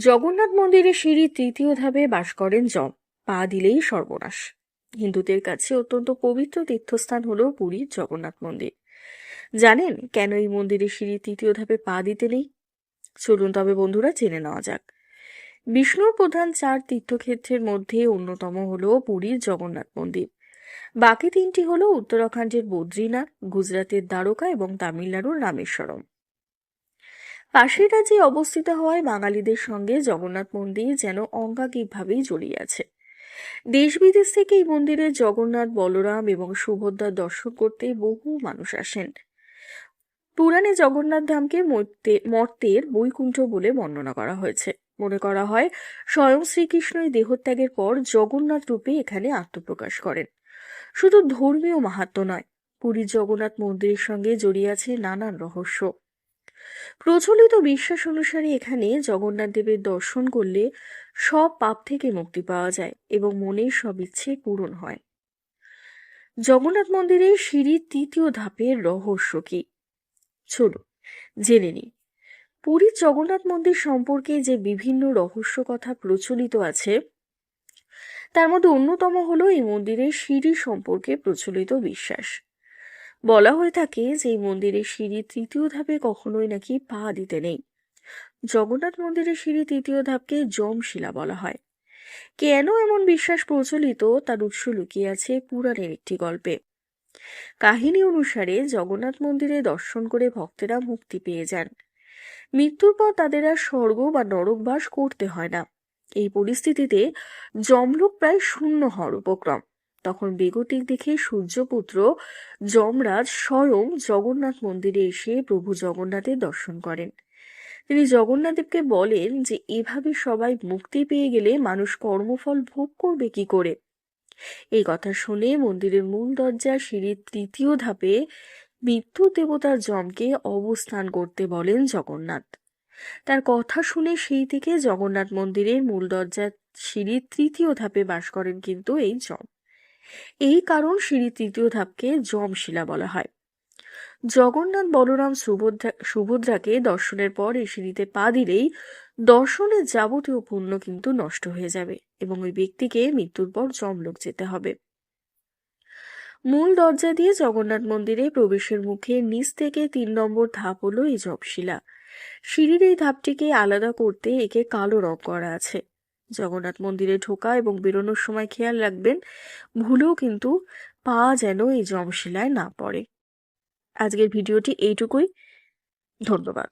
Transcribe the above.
জগন্নাথ মন্দিরের সিঁড়ির তৃতীয় ধাপে বাস করেন যম। পা দিলেই সর্বনাশ। হিন্দুদের কাছে অত্যন্ত পবিত্র তীর্থস্থান হলো পুরীর জগন্নাথ মন্দির। জানেন কেন এই মন্দিরের সিঁড়ির তৃতীয় ধাপে পা দিতে নেই? চলুন তবে বন্ধুরা জেনে নেওয়া যাক। বিষ্ণুর প্রধান চার তীর্থক্ষেত্রের মধ্যে অন্যতম হলো পুরীর জগন্নাথ মন্দির। বাকি তিনটি হলো উত্তরাখণ্ডের বদ্রীনাথ গুজরাটের দ্বারকা এবং তামিলনাড়ুর রামেশ্বরম। পাশের রাজ্যে অবস্থিত হওয়ায় বাঙালিদের সঙ্গে জগন্নাথ মন্দির যেন অঙ্গাঙ্গিকভাবেই জড়িয়ে আছে। দেশ বিদেশ থেকে এই মন্দিরে জগন্নাথ, বলরাম এবং সুভদ্রার দর্শন করতে বহু মানুষ আসেন। পুরাণে জগন্নাথ ধামকে মর্তে- মর্তের বৈকুণ্ঠ বলে বর্ণনা করা হয়েছে। মনে করা হয়, স্বয়ং শ্রীকৃষ্ণই দেহত্যাগের পর জগন্নাথ রূপে এখানে আত্মপ্রকাশ করেন। শুধু ধর্মীয় মাহাত্ম নয়, পুরীর জগন্নাথ মন্দিরের সঙ্গে জড়িয়ে আছে নানান রহস্য। প্রচলিত বিশ্বাস অনুসারে এখানে জগন্নাথ দেবের দর্শন করলে সব পাপ থেকে মুক্তি পাওয়া যায় এবং মনের সব ইচ্ছে পূরণ হয়। জগন্নাথ মন্দিরের সিঁড়ির তৃতীয় ধাপের রহস্য কি? চলুন, জেনে নিই। পুরীর জগন্নাথ মন্দির সম্পর্কে যে বিভিন্ন রহস্য কথা প্রচলিত আছে, তার মধ্যে অন্যতম হলো এই মন্দিরের সিঁড়ি সম্পর্কে প্রচলিত বিশ্বাস। বলা হয়ে থাকে যে এই মন্দিরের সিঁড়ি তৃতীয় ধাপে কখনোই নাকি পা দিতে নেই। জগন্নাথ মন্দিরের সিঁড়ি তৃতীয় ধাপকে যমশিলা বলা হয়। কেন এমন বিশ্বাস প্রচলিত তার উৎস লুকিয়ে আছে পুরাণের একটি গল্পে। কাহিনী অনুসারে জগন্নাথ মন্দিরে দর্শন করে ভক্তেরা মুক্তি পেয়ে যান। মৃত্যুর পর তাদের আর স্বর্গ বা নরকবাস করতে হয় না। এই পরিস্থিতিতে যমলোক প্রায় শূন্য হওয়ার উপক্রম। তখন বেগতিক দেখে সূর্যপুত্র যমরাজ স্বয়ং জগন্নাথ মন্দিরে এসে প্রভু জগন্নাথের দর্শন করেন। তিনি জগন্নাথদেবকে বলেন যে, এভাবে সবাই মুক্তি পেয়ে গেলে মানুষ কর্মফল ভোগ করবে কি করে? এই কথা শুনে মন্দিরের মূল দরজা সিঁড়ির তৃতীয় ধাপে মৃত্যু দেবতার যমকে অবস্থান করতে বলেন জগন্নাথ। তার কথা শুনে সেই থেকে জগন্নাথ মন্দিরের মূল দরজার সিঁড়ির তৃতীয় ধাপে বাস করেন কিন্তু এই যম। এই কারণ সিঁড়ির তৃতীয় ধাপকে যমশিলা বলা হয়। জগন্নাথ বলরাম সুভদ্রা, সুভদ্রাকে দর্শনের পর এই সিঁড়িতে পা দিলেই দর্শনের যাবতীয় পুণ্য কিন্তু নষ্ট হয়ে যাবে এবং ওই ব্যক্তিকে মৃত্যুর পর যমলোক যেতে হবে। মূল দরজা দিয়ে জগন্নাথ মন্দিরে প্রবেশের মুখে নিচ থেকে তিন নম্বর ধাপ হলো এই জপশিলা সিঁড়ির এই ধাপটিকে আলাদা করতে একে কালো রং করা আছে। জগন্নাথ মন্দিরে ঢোকা এবং বেরোনোর সময় খেয়াল রাখবেন, ভুলেও কিন্তু পা যেন এই জমশিলায় না পড়ে। আজকের ভিডিওটি এইটুকুই। ধন্যবাদ।